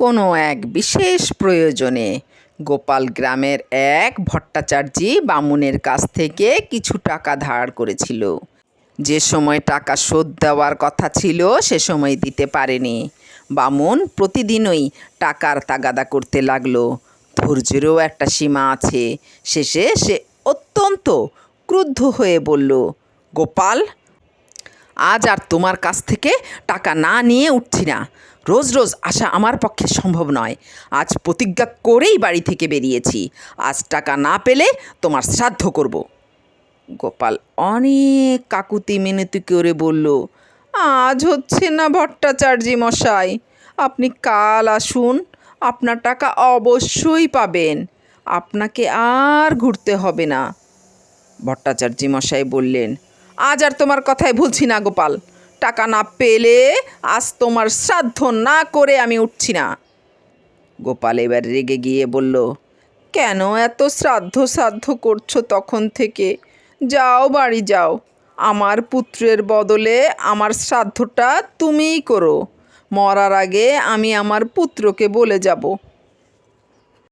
কোনো এক বিশেষ প্রয়োজনে গোপাল গ্রামের এক ভট্টাচার্যি বামুনের কাছ থেকে কিছু টাকা ধার করেছিল। যে সময় টাকা শোধ দেওয়ার কথা ছিল, সে সময় দিতে পারেনি। বামুন প্রতিদিনই টাকার তাগাদা করতে লাগল। ধৈর্যেরও একটা সীমা আছে। শেষে সে অত্যন্ত ক্রুদ্ধ হয়ে বলল, গোপাল আজ আর তোমার কাছ থেকে টাকা না নিয়ে উঠছি না। রোজ রোজ আসা আমার পক্ষে সম্ভব নয়। আজ প্রতিজ্ঞা করেই বাড়ি থেকে বেরিয়েছি। আজ টাকা না পেলে তোমার শ্রাদ্ধ করব। গোপাল অনেক কাকুতি মিনতি করে বলল, আজ হচ্ছে না ভট্টাচার্যি মশাই। আপনি কাল আসুন, আপনার টাকা অবশ্যই পাবেন। আপনাকে আর ঘুরতে হবে না। ভট্টাচার্য মশাই বললেন আজ আর তোমার কথায় ভুলছি না, গোপাল। টাকা না পেলে আজ তোমার শ্রাদ্ধ না করে আমি উঠছি না। গোপাল এবার রেগে গিয়ে বলল, কেন এত শ্রাদ্ধ শ্রাদ্ধ করছ তখন থেকে? যাও বাড়ি যাও। আমার পুত্রের বদলে আমার শ্রাদ্ধটা তুমিই করো। মরার আগে আমি আমার পুত্রকে বলে যাব।